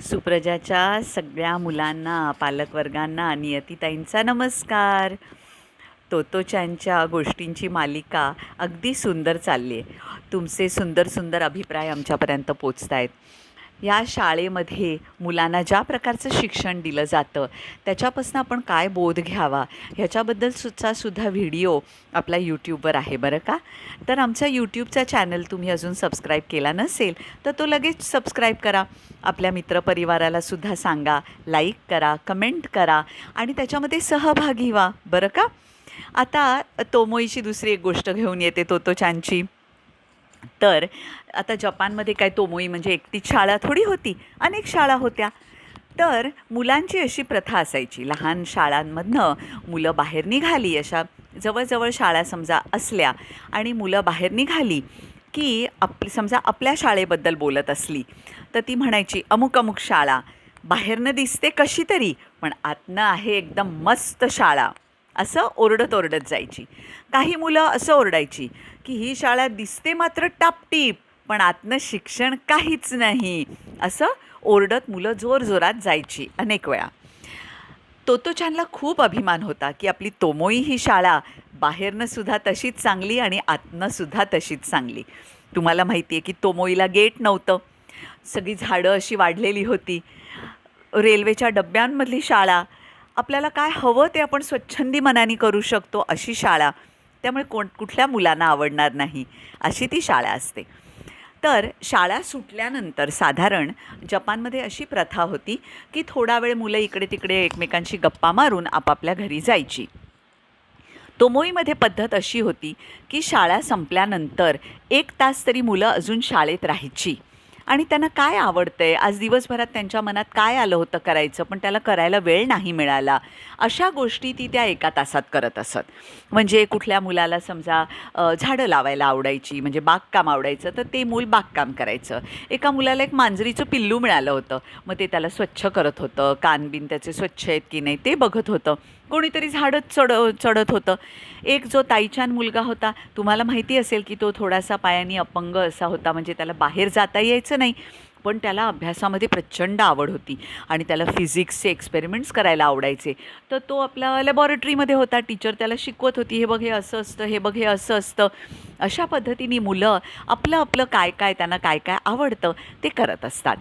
सुप्रजाच्या सगळ्या मुलांना पालकवर्गांना नियतीताईंचा नमस्कार. तोतोच्यांच्या गोष्टींची मालिका अगदी सुंदर चालली आहे. तुमचे सुंदर सुंदर अभिप्राय आमच्यापर्यंत पोचत आहेत या शाळेमध्ये मुलांना ज्या प्रकारचं शिक्षण दिलं जातं त्याच्यापासून आपण काय बोध घ्यावा? ह्याच्याबद्दल सुद्धा सुद्धा व्हिडिओ आपला यूट्यूबवर आहे बरं का? तर आमचा यूट्यूबचा चॅनल तुम्ही अजून सबस्क्राईब केला नसेल तर तो लगेच सबस्क्राईब करा. आपल्या मित्रपरिवाराला सुद्धा सांगा लाईक करा कमेंट करा आणि त्याच्यामध्ये सहभागी व्हा बरं का? आता तोमोईची दुसरी एक गोष्ट घेऊन येते तो तो तोतोचांची तर आता जपानमध्ये काय तोमोई म्हणजे एकटीच शाळा थोडी होती अनेक शाळा होत्या. तर मुलांची अशी प्रथा असायची लहान शाळांमधनं मुलं बाहेर निघाली अशा जवळजवळ शाळा समजा असल्या आणि मुलं बाहेर निघाली की आप समजा आपल्या शाळेबद्दल बोलत असली तर ती म्हणायची अमुक अमुक शाळा बाहेरनं दिसते कशी तरी पण आतनं आहे एकदम मस्त शाळा. असं ओरडत ओरडत जायची. काही मुलं असं ओरडायची की ही शाळा दिसते मात्र टापटीप पण आतनं शिक्षण काहीच नाही. असं ओरडत मुलं जोरजोरात जायची अनेक वेळा. तोतोचानला खूप अभिमान होता की आपली तोमोई ही शाळा बाहेरनं सुद्धा तशीच चांगली आणि आतनं सुद्धा तशीच चांगली. तुम्हाला माहिती आहे की तोमोईला गेट नव्हतं. सगळी झाडं अशी वाढलेली होती. रेल्वेच्या डब्यांमधली शाळा आपल्याला काय हवं ते आपण स्वच्छंदी मनाने करू शकतो अशी शाळा. त्यामुळे कोण कुठल्या मुलांना आवडणार नाही अशी ती शाळा असते. तर शाळा सुटल्यानंतर साधारण जपानमध्ये अशी प्रथा होती की थोडा वेळ मुलं इकडे तिकडे एकमेकांशी गप्पा मारून आपापल्या घरी जायची. तोमोईमध्ये पद्धत अशी होती की शाळा संपल्यानंतर एक तास तरी मुलं अजून शाळेत राहायची. आणि त्यांना काय आवडतं आहे आज दिवसभरात त्यांच्या मनात काय आलं होतं करायचं? पण त्याला करायला वेळ नाही मिळाला. अशा गोष्टी ती त्या एका तासात करत असत. म्हणजे कुठल्या मुलाला समजा झाडं लावायला आवडायची म्हणजे बागकाम आवडायचं तर ते मूल बागकाम करायचं. एका मुलाला एक मांजरीचं पिल्लू मिळालं होतं. मग ते त्याला स्वच्छ करत होतं. कानबीन त्याचे स्वच्छ आहेत की नाही ते बघत होतं. कोणीतरी झाडं चढ चढत होतं. एक जो ताईचान मुलगा होता तुम्हाला माहिती असेल की तो थोडासा पायाने अपंग असा होता म्हणजे त्याला बाहेर जाता यायचं नाही पण त्याला अभ्यासामध्ये प्रचंड आवड होती आणि त्याला फिजिक्सचे एक्सपेरिमेंट्स करायला आवडायचे. तर तो आपल्या लॅबॉरेटरीमध्ये होता टीचर त्याला शिकवत होती हे बघ हे असं असतं हे बघ हे असं असतं. अशा पद्धतीने मुलं आपलं आपलं काय काय त्यांना काय काय आवडतं ते करत असतात.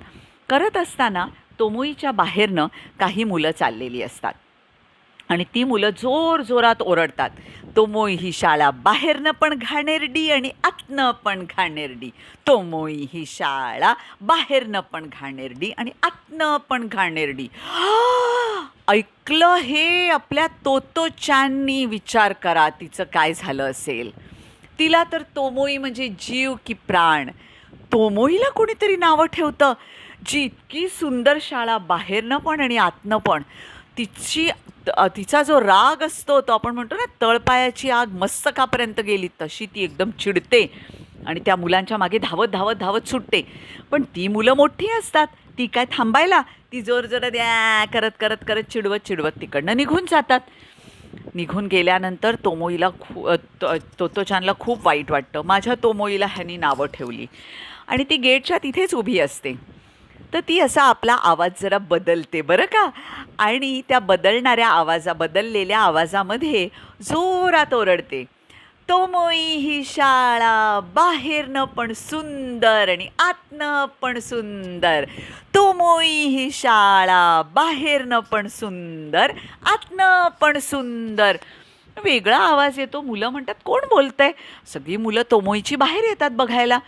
करत असताना तोमोईच्या बाहेरनं काही मुलं चाललेली असतात. आणि ती मुलं जोर जोरात ओरडतात. तोमोई ही शाळा बाहेरनं पण घाणेरडी आणि आतनं पण घाणेरडी तोमोई ही शाळा बाहेरनं पण घाणेरडी आणि आतनं पण घाणेरडी ऐकलं हे आपल्या तोतोच्यांनी विचार करा तिचं काय झालं असेल. तिला तर तोमोई म्हणजे जीव की प्राण. तोमोईला कोणीतरी नावं ठेवतं. जी इतकी सुंदर शाळा बाहेरनं पण आणि आतनं पण. तिची त- तिचा जो राग असतो तो आपण म्हणतो ना तळपायाची आग मस्तकापर्यंत गेली तशी ती एकदम चिडते आणि त्या मुलांच्या मागे धावत धावत धावत सुटते. पण ती मुलं मोठी असतात ती काय थांबायला ती जोर जोरात या करत करत करत चिडवत चिडवत तिकडनं निघून जातात. निघून गेल्यानंतर तोमोईला खू तो तोतोचानला खूप वाईट वाटतं. माझ्या तोमोईला ह्यांनी नावं ठेवली. आणि ती गेटच्या तिथेच उभी असते. तर ती असा आपला आवाज जरा बदलते बरं का? आणि त्या बदलणाऱ्या आवाजा बदललेल्या आवाजामध्ये जोरात ओरडते तोमोई ही शाळा बाहेरनं पण सुंदर आणि आतनं पण सुंदर. तोमोई ही शाळा बाहेरनं पण सुंदर आतनं पण सुंदर. वेगळा आवाज येतो. मुलं म्हणतात कोण बोलतंय? सगळी मुलं तोमोईची बाहेर येतात बघायला.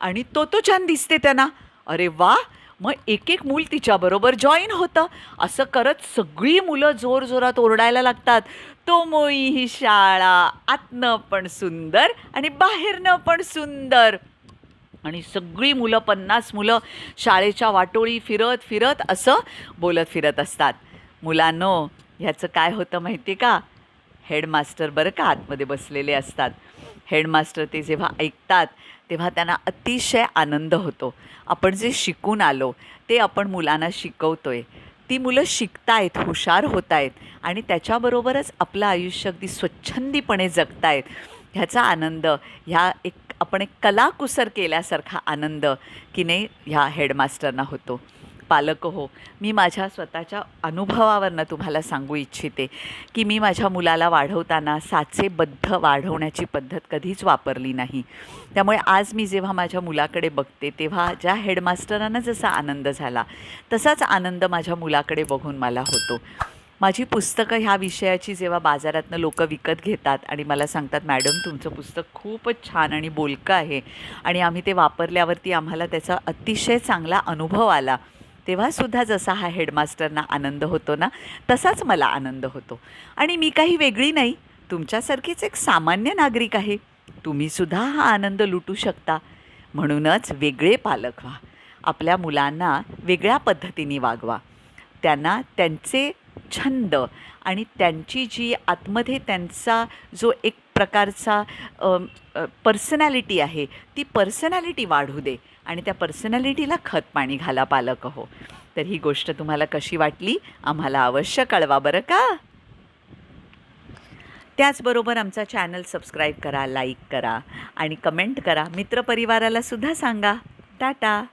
आणि तो तो छान दिसते त्यांना. अरे वा मग एक एक मूल तिच्याबरोबर जॉईन होतं. असं करत सगळी मुलं जोरजोरात ओरडायला लागतात. तो मोई ही शाळा आतनं पण सुंदर आणि बाहेरनं पण सुंदर. आणि सगळी मुलं पन्नास मुलं शाळेच्या वाटोळी फिरत फिरत असं बोलत फिरत असतात. मुलांनो ह्याचं काय होतं माहिती आहे का? हेडमास्टर बरं का आतमध्ये बसलेले असतात. हेडमास्टर ते जेव्हा ऐकतात तेव्हा त्यांना अतिशय आनंद होतो. आपण जे शिकून आलो ते आपण मुलांना शिकवतो आहे ती मुलं शिकतायत हुशार होत आहेत आणि त्याच्याबरोबरच आपलं आयुष्य अगदी स्वच्छंदीपणे जगतायत. ह्याचा आनंद ह्या एक आपण एक कलाकुसर केल्यासारखा आनंद की नाही ह्या हेडमास्टरना होतो. पालक हो. मी माझ्या स्वतःच्या अनुभवावरनं तुम्हाला सांगू इच्छिते की मी माझ्या मुलाला वाढवताना साचेबद्ध वाढवण्याची पद्धत कधीच वापरली नाही. त्यामुळे आज मी जेव्हा माझ्या मुलाकडे बघते तेव्हा ज्या हेडमास्टरांना जसा आनंद झाला तसाच आनंद माझ्या मुलाकडे बघून मला होतो. माझी पुस्तकं ह्या विषयाची जेव्हा बाजारातनं लोक विकत घेतात आणि मला सांगतात मॅडम तुमचं पुस्तक खूपच छान आणि बोलकं आहे. आणि आम्ही ते वापरल्यावरती आम्हाला त्याचा अतिशय चांगला अनुभव आला. तेव्हासुद्धा जसा हा हेडमास्टरना आनंद होतो ना तसाच मला आनंद होतो. आणि मी काही वेगळी नाही तुमच्यासारखीच एक सामान्य नागरिक आहे. तुम्हीसुद्धा हा आनंद लुटू शकता. म्हणूनच वेगळे पालक व्हा. आपल्या मुलांना वेगळ्या पद्धतीने वागवा. त्यांना त्यांचे छंद आणि त्यांची जी आतमध्ये त्यांचा जो एक प्रकारचा पर्सनॅलिटी आहे ती पर्सनॅलिटी वाढू दे. आणि त्या पर्सनॅलिटीला खत पाणी घाला पालक हो. तर ही गोष्ट तुम्हाला कशी वाटली? आम्हाला अवश्य कळवा बरं का? त्याचबरोबर आमचा चॅनल सबस्क्राईब करा लाईक करा आणि कमेंट करा. मित्रपरिवाराला सुद्धा सांगा. टाटा!